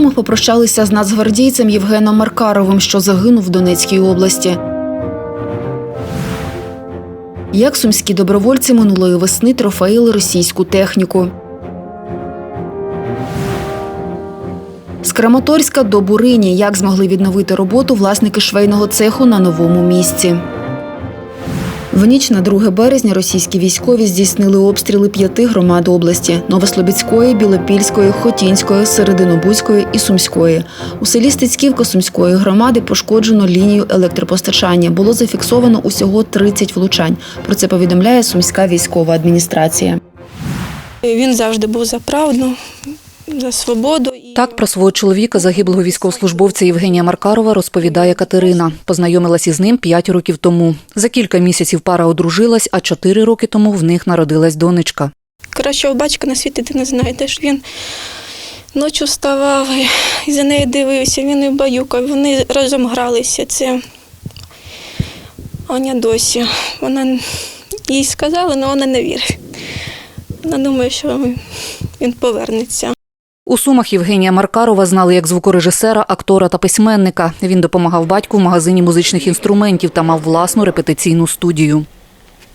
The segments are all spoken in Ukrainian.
Сумах попрощалися з нацгвардійцем Євгеном Маркаровим, що загинув в Донецькій області. Як сумські добровольці минулої весни трофеїли російську техніку. З Краматорська до Бурині. Як змогли відновити роботу власники швейного цеху на новому місці. В ніч на 2 березня російські військові здійснили обстріли п'яти громад області: Новослобідської, Білопільської, Хотінської, Серединобузької і Сумської. У селі Стецьківка Сумської громади пошкоджено лінію електропостачання. Було зафіксовано усього 30 влучань. Про це повідомляє Сумська військова адміністрація. Він завжди був за правду, за свободу. Так про свого чоловіка, загиблого військовослужбовця Євгенія Маркарова, розповідає Катерина. Познайомилась із ним п'ять років тому. За кілька місяців пара одружилась, а чотири роки тому в них народилась донечка. кращого батька на світі ти не знайдеш. Він ночі вставав і за нею дивився, він і баюкав. Вони разом гралися. Це Аня досі. Вона їй сказала, але вона не вірить. Вона думає, що він повернеться. У Сумах Євгенія Маркарова знали як звукорежисера, актора та письменника. Він допомагав батьку в магазині музичних інструментів та мав власну репетиційну студію.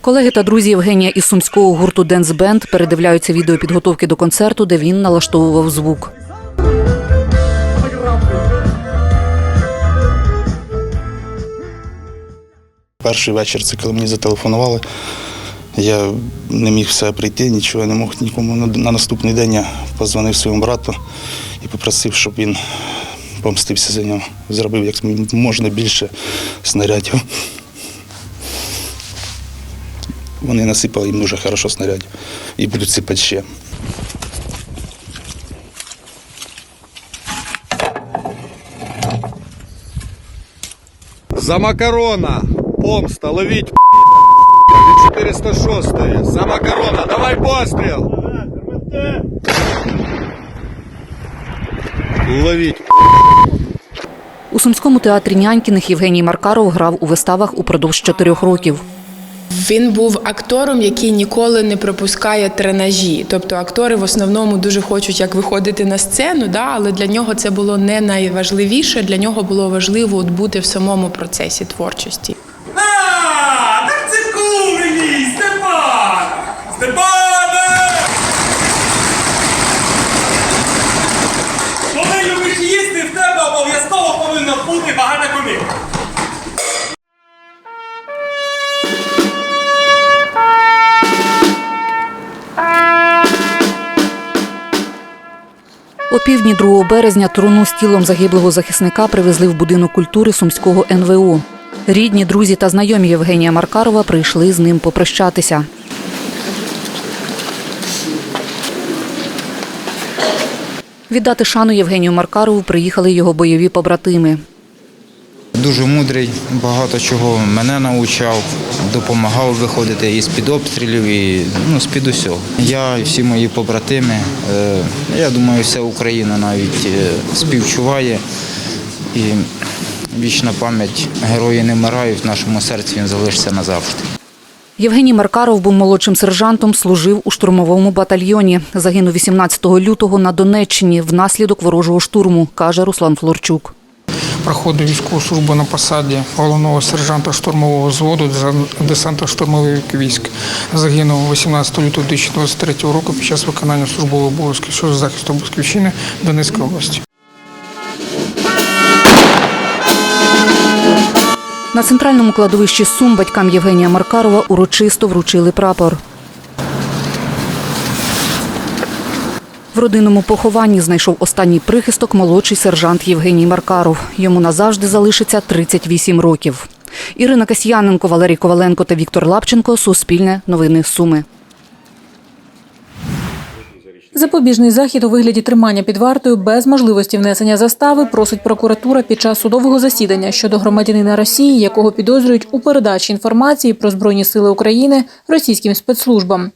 Колеги та друзі Євгенія із сумського гурту Денс Бенд передивляються відео підготовки до концерту, де він налаштовував звук. Перший вечір це коли мені зателефонували. Я не міг все прийти, нічого не мог нікому. На- На наступний день я позвонив своєму брату і попросив, щоб він помстився за нього. Зробив як можна більше снарядів. Вони насипали їм дуже хорошо снарядів і будуть сипати ще. За Макарона. Помста. Ловить 406 За Макарона. Давай пострел. Ловить. У сумському театрі Нянькіних Євгеній Маркаров грав у виставах упродовж чотирьох років. Він був актором, який ніколи не пропускає тренажі. Тобто актори в основному дуже хочуть як виходити на сцену, да, але для нього це було не найважливіше. Для нього було важливо от бути в самому процесі творчості. А, так це кум мій, Степан! Степане! Коли любиш їсти, в тебе обов'язково повинно бути багато кумів. О півдні 2 березня труну з тілом загиблого захисника привезли в будинок культури сумського НВО. Рідні, друзі та знайомі Євгенія Маркарова прийшли з ним попрощатися. Віддати шану Євгенію Маркарову приїхали його бойові побратими. Дуже мудрий, багато чого мене навчав, допомагав виходити із під обстрілів і ну, з під усього. Я і всі мої побратими, е, я думаю, вся Україна навіть е, співчуває. І вічна пам'ять герої не вмирають, в нашому серці він залишиться назавжди. Євгеній Маркаров був молодшим сержантом, служив у штурмовому батальйоні. Загинув 18 лютого на Донеччині внаслідок ворожого штурму, каже Руслан Флорчук. Проходив військову службу на посаді головного сержанта штурмового взводу десанта штурмових військ. Загинув 18 лютого 2023 року під час виконання службових обов'язків щодо захисту Батьківщини Донецької області. На центральному кладовищі Сум батькам Євгенія Маркарова урочисто вручили прапор. В родинному похованні знайшов останній прихисток молодший сержант Євгеній Маркаров. Йому назавжди залишиться 38 років. Ірина Касьяненко, Валерій Коваленко та Віктор Лапченко. Суспільне новини Суми. Запобіжний захід у вигляді тримання під вартою без можливості внесення застави просить прокуратура під час судового засідання щодо громадянина Росії, якого підозрюють у передачі інформації про збройні сили України російським спецслужбам.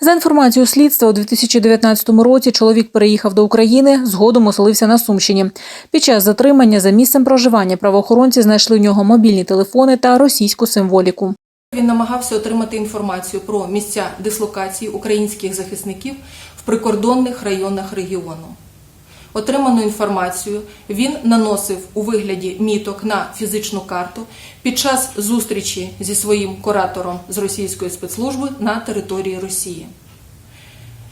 За інформацією слідства, у 2019 році чоловік переїхав до України, згодом оселився на Сумщині. Під час затримання за місцем проживання правоохоронці знайшли в нього мобільні телефони та російську символіку. Він намагався отримати інформацію про місця дислокації українських захисників прикордонних районах регіону. Отриману інформацію він наносив у вигляді міток на фізичну карту під час зустрічі зі своїм куратором з російської спецслужби на території Росії.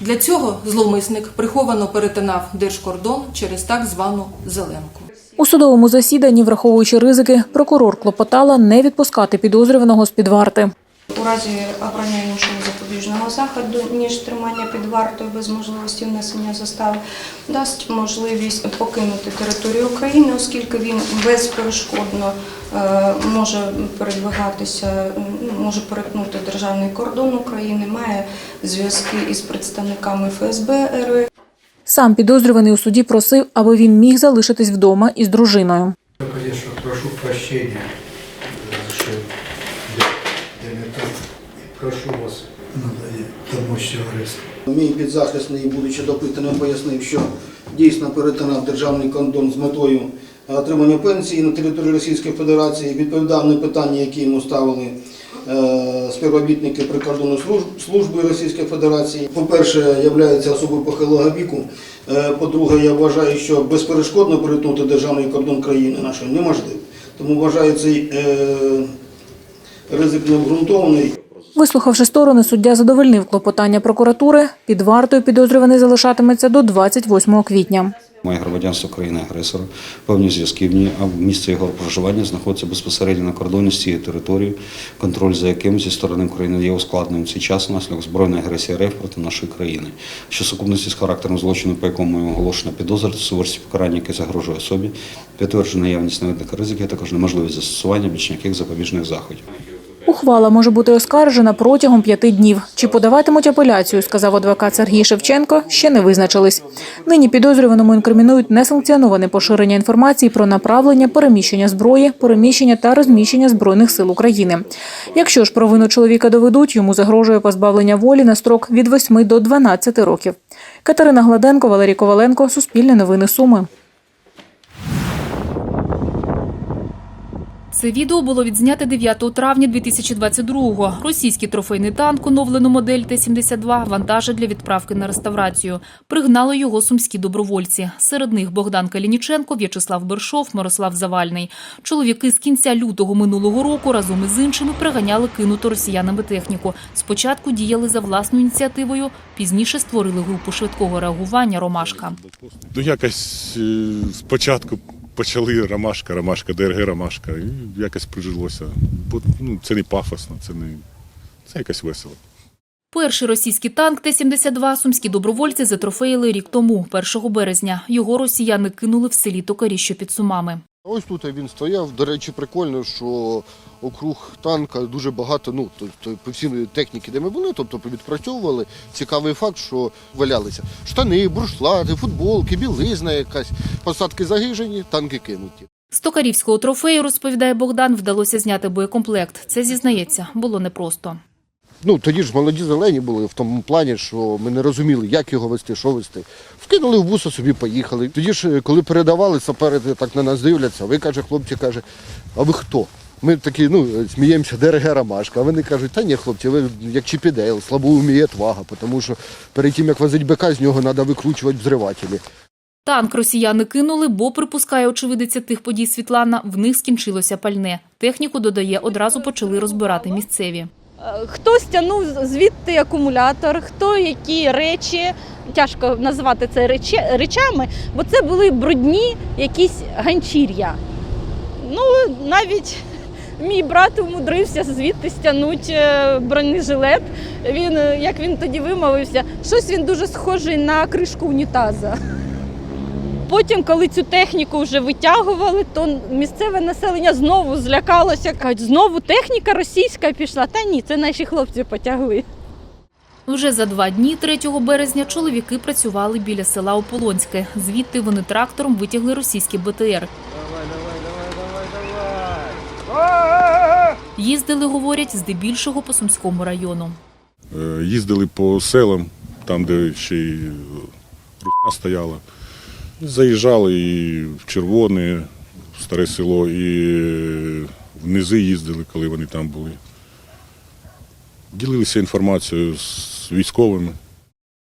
Для цього зловмисник приховано перетинав держкордон через так звану зеленку. У судовому засіданні, враховуючи ризики, прокурор клопотала не відпускати підозрюваного з під варти. У разі обрання іншого запобіжного заходу, ніж тримання під вартою без можливості внесення застави, дасть можливість покинути територію України, оскільки він безперешкодно е, може передвигатися, ну, може перетнути державний кордон України, має зв'язки із представниками ФСБ РФ. Сам підозрюваний у суді просив, аби він міг залишитись вдома із дружиною. Конечно, прошу прощения, что я, я не так. И прошу вас, надо помочь товариству. Мій підзахисний, будучи допитаним, пояснив, що дійсно перетинав державний кордон з метою отримання пенсії на території Російської Федерації, відповідав на питання, які йому ставили е, співробітники прикордонної служби Російської Федерації. По-перше, є особою похилого віку. Е, По-друге, я вважаю, що безперешкодно перетнути державний кордон країни нашої неможливо. Тому вважаю цей е, ризик необґрунтований. Вислухавши сторони, суддя задовольнив клопотання прокуратури. Під вартою підозрюваний залишатиметься до 28 квітня. Має громадянство країни-агресора, певні зв'язки в ній, а місце його проживання знаходиться безпосередньо на кордоні з цією територією, контроль за яким зі сторони України є ускладненим цей час внаслідок збройної агресії РФ проти нашої країни, що сукупності з характером злочину, по якому оголошена підозра, та суворості покарання, яке загрожує особі, підтверджує наявність наведених ризиків, а також неможливість застосування ніяких запобіжних заходів. Ухвала може бути оскаржена протягом п'яти днів. Чи подаватимуть апеляцію, сказав адвокат Сергій Шевченко, ще не визначились. Нині підозрюваному інкримінують несанкціоноване поширення інформації про направлення, переміщення зброї, переміщення та розміщення збройних сил України. Якщо ж провину чоловіка доведуть, йому загрожує позбавлення волі на строк від 8 до 12 років. Катерина Гладенко, Валерій Коваленко, Суспільне новини Суми. Це відео було відзнято 9 травня 2022-го. Російський трофейний танк, оновлену модель Т-72, вантажить для відправки на реставрацію. Пригнали його сумські добровольці. Серед них Богдан Калініченко, В'ячеслав Бершов, Мирослав Завальний. Чоловіки з кінця лютого минулого року разом із іншими приганяли кинуту росіянами техніку. Спочатку діяли за власною ініціативою, пізніше створили групу швидкого реагування «Ромашка». Ну, якось е, спочатку почали ромашка, ромашка, ДРГ ромашка, і якось прижилося. Бо ну, це не пафосно, це не це якось весело. Перший російський танк Т-72 сумські добровольці затрофеїли рік тому, 1 березня. Його росіяни кинули в селі Токарі, що під Сумами. Ось тут він стояв. До речі, прикольно, що округ танка дуже багато. Ну тобто по всій техніці, де ми були, тобто відпрацьовували. Цікавий факт, що валялися штани, буршлати, футболки, білизна якась, посадки загижені, танки кинуті. З токарівського трофею, розповідає Богдан, вдалося зняти боєкомплект. Це, зізнається, було непросто. Ну тоді ж молоді зелені були в тому плані, що ми не розуміли, як його вести, що вести. Вкинули в буса, собі поїхали. Тоді ж, коли передавали, сапери так на нас дивляться. Ви каже, хлопці каже, а ви хто? Ми такі, ну, сміємося, ДРГ Ромашка. А вони кажуть, та ні, хлопці, ви як Чіпідейл, слабо вміє твага, тому що перед тим, як возить БК, з нього треба викручувати взривателі. Танк росіяни кинули, бо, припускає очевидиця тих подій Світлана, в них скінчилося пальне. Техніку, додає, одразу почали розбирати місцеві. Хтось тягнув звідти акумулятор, хто які речі. Тяжко назвати це речами, бо це були брудні якісь ганчір'я. Ну, навіть мій брат умудрився звідти стягнути бронежилет. Він, як він тоді вимовився, щось він дуже схожий на кришку унітаза. Потім, коли цю техніку вже витягували, то місцеве населення знову злякалося. Кажуть, знову техніка російська пішла. Та ні, це наші хлопці потягли. Вже за два дні, 3 березня, чоловіки працювали біля села Ополонське. Звідти вони трактором витягли російський БТР. Їздили, говорять, здебільшого по Сумському району. Е, Їздили по селам, там, де ще й русня стояла. Заїжджали і в Червоне, в Старе село, і в низи їздили, коли вони там були. Ділилися інформацією з військовими.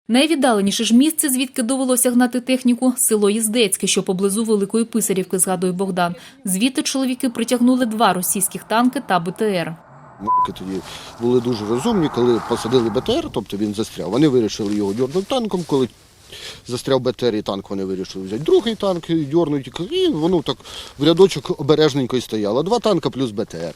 Найвіддаленіше ж місце, звідки довелося гнати техніку, село Їздецьке, що поблизу Великої Писарівки, згадує Богдан. Звідти чоловіки притягнули два російських танки та БТР. Морки тоді були дуже розумні, коли посадили БТР, тобто він застряв. Вони вирішили його дьорнути танком. Коли застряв БТР і танк, вони вирішили взяти другий танк і дьорнути. І воно так в рядочок обережненько й стояло. Два танка плюс БТР.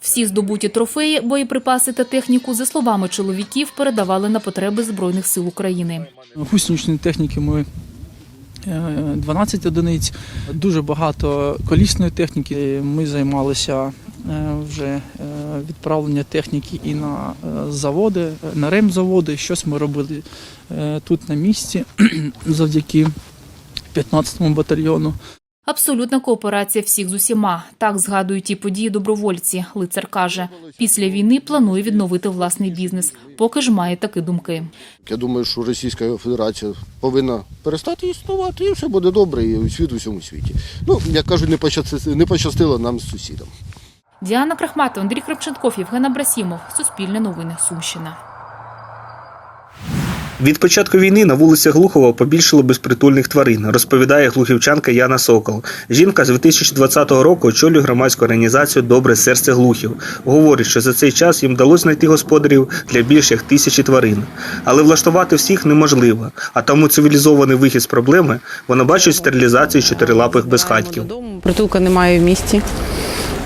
Всі здобуті трофеї, боєприпаси та техніку, за словами чоловіків, передавали на потреби Збройних сил України. Гусеничної техніки ми е, 12 одиниць, дуже багато колісної техніки. Ми займалися е, вже е, відправлення техніки і на е, заводи, на ремзаводи. Щось ми робили е, тут на місці завдяки 15-му батальйону. Абсолютна кооперація всіх з усіма. Так згадують ті події добровольці. Лицар каже, після війни планує відновити власний бізнес, поки ж має такі думки. Я думаю, що Російська Федерація повинна перестати існувати, і все буде добре, і світ у всьому світі. Ну, як кажуть, не пощастило, не пощастило нам з сусідом. Діана Крахматова, Андрій Кравченков, Євген Абрасімов. Суспільне новини. Сумщина. Від початку війни на вулицях Глухова побільшало безпритульних тварин, розповідає глухівчанка Яна Сокол. Жінка з 2020 року очолює громадську організацію Добре серце глухів. Говорить, що за цей час їм вдалося знайти господарів для більш як тисячі тварин. Але влаштувати всіх неможливо, а тому цивілізований вихід з проблеми вона бачить в стерилізації чотирилапих безхатьків. Притулка немає в місті.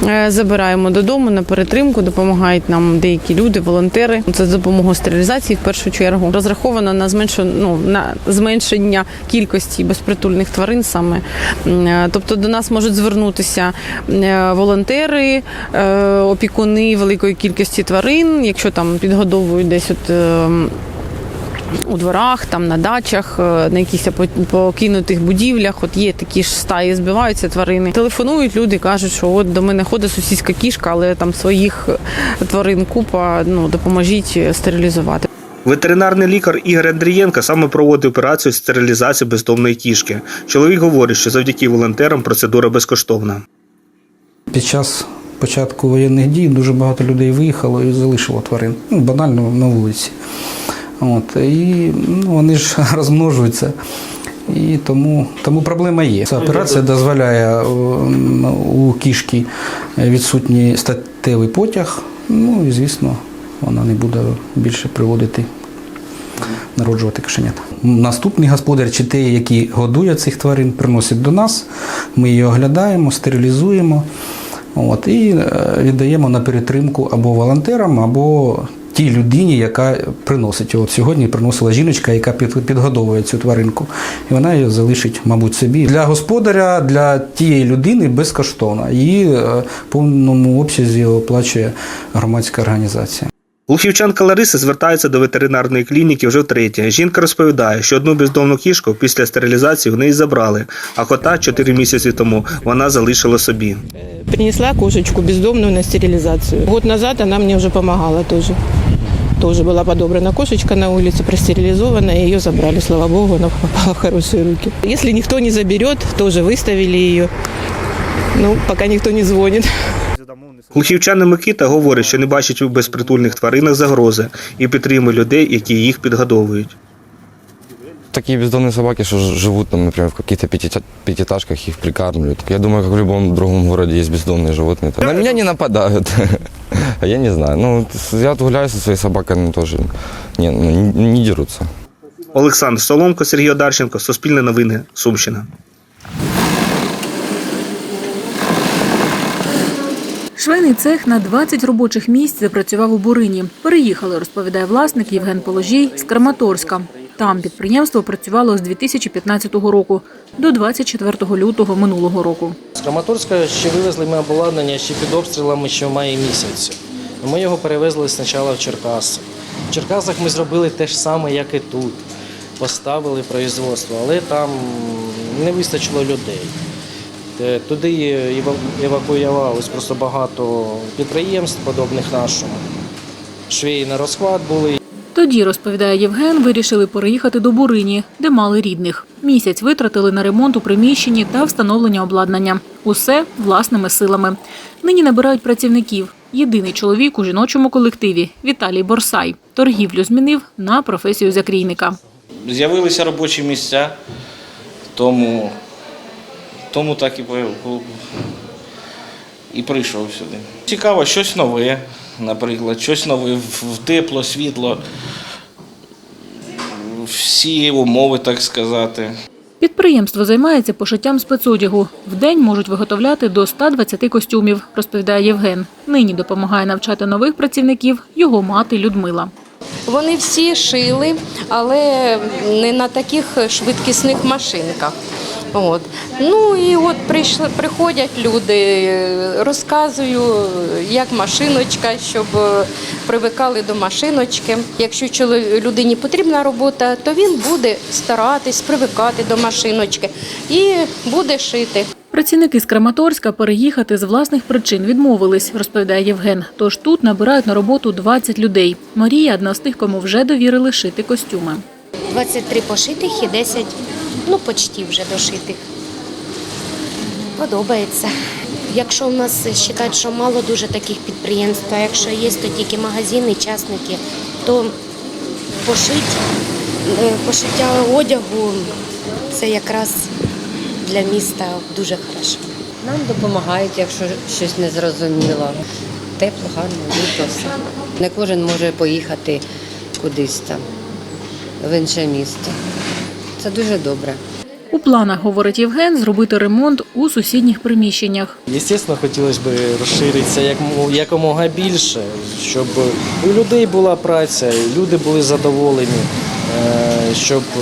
Е, Забираємо додому на перетримку, допомагають нам деякі люди, волонтери. Це з допомогою стерилізації в першу чергу. Розраховано на зменшення, ну, на зменшення кількості безпритульних тварин саме. Е, Тобто до нас можуть звернутися е, волонтери, опікуни великої кількості тварин, якщо там підгодовують десь от. У дворах, там на дачах, е, на якихось покинутих будівлях. От є такі ж стаї, збиваються тварини. Телефонують люди, кажуть, що от до мене ходить сусідська кішка, але там своїх е, тварин купа. Ну допоможіть е, стерилізувати. Ветеринарний лікар Ігор Андрієнко саме проводить операцію з стерилізації бездомної кішки. Чоловік говорить, що завдяки волонтерам процедура безкоштовна. Під час початку воєнних дій дуже багато людей виїхало і залишило тварин. Ну, банально на вулиці. От, і ну, вони ж розмножуються. І тому, тому проблема є. Ця операція дозволяє у кішки відсутній статевий потяг. Ну і звісно, вона не буде більше приводити народжувати кошенят. Наступний господар чи той, який годує цих тварин, приносить до нас. Ми її оглядаємо, стерилізуємо от, і е, віддаємо на перетримку або волонтерам, або тій людині, яка приносить. От сьогодні приносила жіночка, яка під- підгодовує цю тваринку. І вона її залишить, мабуть, собі. Для господаря, для тієї людини безкоштовно. Її е, в повному обсязі оплачує громадська організація. Глухівчанка Лариса звертається до ветеринарної клініки вже втретє. Жінка розповідає, що одну бездомну кішку після стерилізації в неї забрали, а кота 4 місяці тому вона залишила собі. Принесла кошечку бездомную на стерилизацию. Год назад она мне уже помогала тоже. Тоже была подобрана кошечка на улице, простерилизована, и ее забрали, слава богу, она попала в хорошие руки. Если никто не заберет, тоже выставили ее. Ну, пока никто не звонит. Глухівчани Микита говорить, що не бачить у безпритульних тваринах загрози і підтримує людей, які їх підгодовують Такие бездомные собаки, что ж- живут, там, например, в каких-то пятиэтаж- пятиэтажках, их прикармливают. Я думаю, как в любом другом городе есть бездомные животные. На меня не нападают. А я не знаю. Ну, вот я вот гуляю со своей собакой, ну, тоже не, ну, не, не дерутся. Олександр Соломко, Сергій Одарченко, Суспільне новини, Сумщина. Швейний цех на 20 робочих місць запрацював у Бурині. Переїхали, розповідає власник Євген Положій з Краматорська. Там підприємство працювало з 2015 року до 24 лютого минулого року. З Краматорська ще вивезли ми обладнання ще під обстрілами ще в маї місяці. Ми його перевезли спочатку в Черкаси. В Черкасах ми зробили те ж саме, як і тут. Поставили производство, але там не вистачило людей. Туди ева- евакуювалось просто багато підприємств, подобних нашому. Швеї на розхват були. Тоді, розповідає Євген, вирішили переїхати до Бурині, де мали рідних. Місяць витратили на ремонт у приміщенні та встановлення обладнання. Усе власними силами. Нині набирають працівників. Єдиний чоловік у жіночому колективі Віталій Борсай. Торгівлю змінив на професію закрійника. з'явилися робочі місця, тому, тому так і, і прийшов сюди. Цікаво, щось нове, наприклад, щось нове в тепло, світло, всі умови, так сказати. Підприємство займається пошиттям спецодягу. В день можуть виготовляти до 120 костюмів, розповідає Євген. Нині допомагає навчати нових працівників його мати Людмила. Вони всі шили, але не на таких швидкісних машинках. От. Ну і от прийшли, приходять люди, розказую, як машиночка, щоб е, привикали до машиночки. Якщо людині потрібна робота, то він буде старатись привикати до машиночки і буде шити. Працівники з Краматорська переїхати з власних причин відмовились, розповідає Євген. Тож тут набирають на роботу 20 людей. Марія одна з тих, кому вже довірили шити костюми. 23 пошитих і 10, ну, почти вже дошитих. Подобається. Якщо у нас вважають, що мало дуже таких підприємств, а якщо є, то тільки магазини, частники, то пошить, е, пошиття одягу це якраз для міста дуже хорошо. Нам допомагають, якщо щось не зрозуміло. Тепло, гарно, літо. Не кожен може поїхати кудись там, в інше місто. Це дуже добре. У планах, говорить Євген, зробити ремонт у сусідніх приміщеннях. Звісно, хотілося б розширитися як, мо- якомога більше, щоб у людей була праця, люди були задоволені, е, щоб е,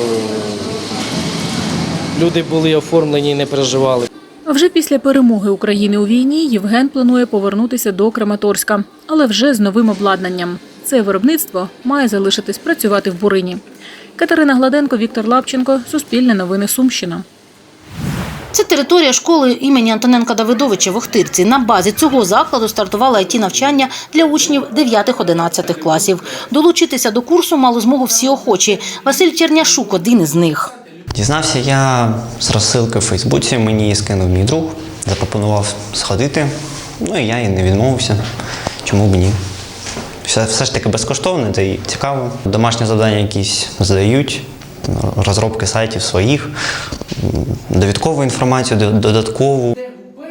люди були оформлені і не переживали. А вже після перемоги України у війні Євген планує повернутися до Краматорська, але вже з новим обладнанням. Це виробництво має залишитись працювати в Бурині. Катерина Гладенко, Віктор Лапченко, Суспільне новини Сумщина. Це територія школи імені Антоненка Давидовича в Охтирці. На базі цього закладу стартувало it навчання для учнів 9-11 класів. Долучитися до курсу мало змогу всі охочі. Василь Черняшук – один із них. Дізнався я з розсилки в Фейсбуці, мені її скинув мій друг, запропонував сходити. Ну і я і не відмовився. Чому б ні? Все, все ж таки безкоштовне, та й цікаво. Домашні завдання якісь задають, розробки сайтів своїх, довідкову інформацію, до- додаткову.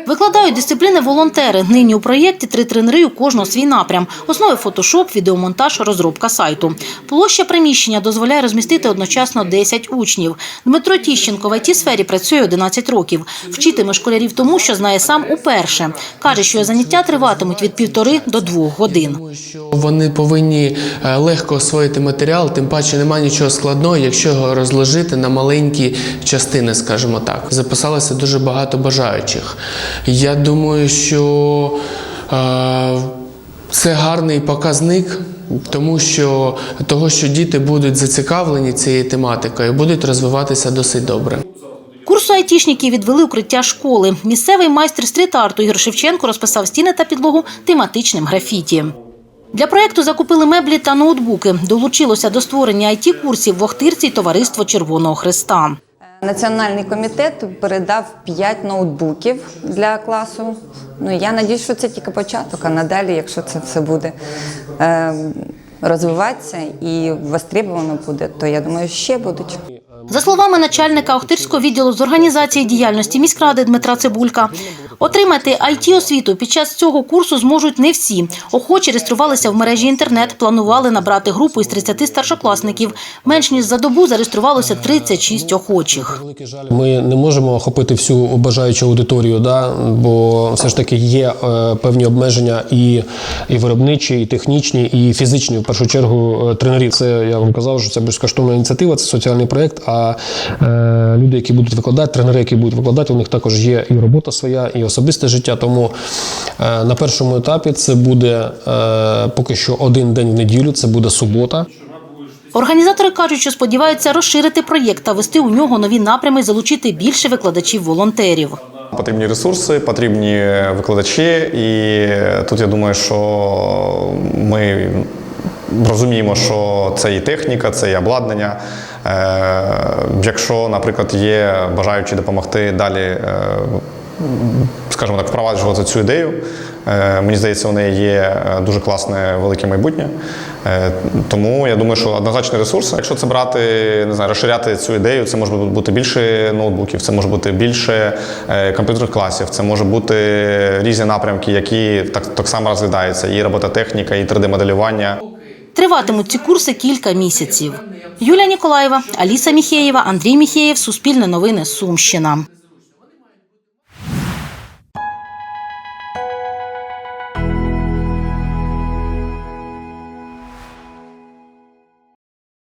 Викладають дисципліни волонтери. Нині у проєкті три тренери у кожного свій напрям. Основи фотошоп, відеомонтаж, розробка сайту. Площа приміщення дозволяє розмістити одночасно 10 учнів. Дмитро Тіщенко в it сфері працює 11 років. Вчитиме школярів тому, що знає сам уперше. Каже, що заняття триватимуть від півтори до двох годин. Вони повинні е, легко освоїти матеріал, тим паче немає нічого складного, якщо його розложити на маленькі частини, скажімо так. Записалося дуже багато бажаючих. Я думаю, що е, це гарний показник. Тому що того, що діти будуть зацікавлені цією тематикою, будуть розвиватися досить добре. Курсу айтішників відвели укриття школи. Місцевий майстер стріт-арту Ігор Шевченко розписав стіни та підлогу тематичним графіті. Для проєкту закупили меблі та ноутбуки. Долучилося до створення it курсів в Охтирці товариство Червоного Христа. Національний комітет передав 5 ноутбуків для класу. Ну я надію, що це тільки початок, а надалі, якщо це все буде е, розвиватися і востребовано буде, то я думаю, ще будуть. За словами начальника Охтирського відділу з організації діяльності міськради Дмитра Цибулька, отримати it освіту під час цього курсу зможуть не всі. Охочі реєструвалися в мережі інтернет, планували набрати групу із 30 старшокласників. Менш ніж за добу зареєструвалося 36 охочих. Ми не можемо охопити всю бажаючу аудиторію, да? бо все ж таки є е, певні обмеження і, і виробничі, і технічні, і фізичні, в першу чергу, е, тренерів. Це я вам казав, що це безкоштовна ініціатива, це соціальний проєкт. А е, люди, які будуть викладати, тренери, які будуть викладати, у них також є і робота своя, і особисте життя. Тому е, на першому етапі це буде е, поки що один день в неділю, це буде субота. Організатори кажуть, що сподіваються розширити проєкт та вести у нього нові напрями, залучити більше викладачів-волонтерів. Потрібні ресурси, потрібні викладачі, і тут я думаю, що ми розуміємо, що це і техніка, це і обладнання. Е, Якщо, наприклад, є бажаючі допомогти далі, е, скажімо так, впроваджувати цю ідею, Е, Мені здається, у неї є дуже класне велике майбутнє. Тому я думаю, що однозначний ресурс. Якщо це брати, не знаю, розширяти цю ідею, це може бути більше ноутбуків, це може бути більше комп'ютерних класів, це може бути різні напрямки, які так, так само розглядаються: і робототехніка, і 3D-моделювання. Триватимуть ці курси кілька місяців. Юлія Ніколаєва, Аліса Міхеєва, Андрій Міхеєв, Суспільне новини, Сумщина.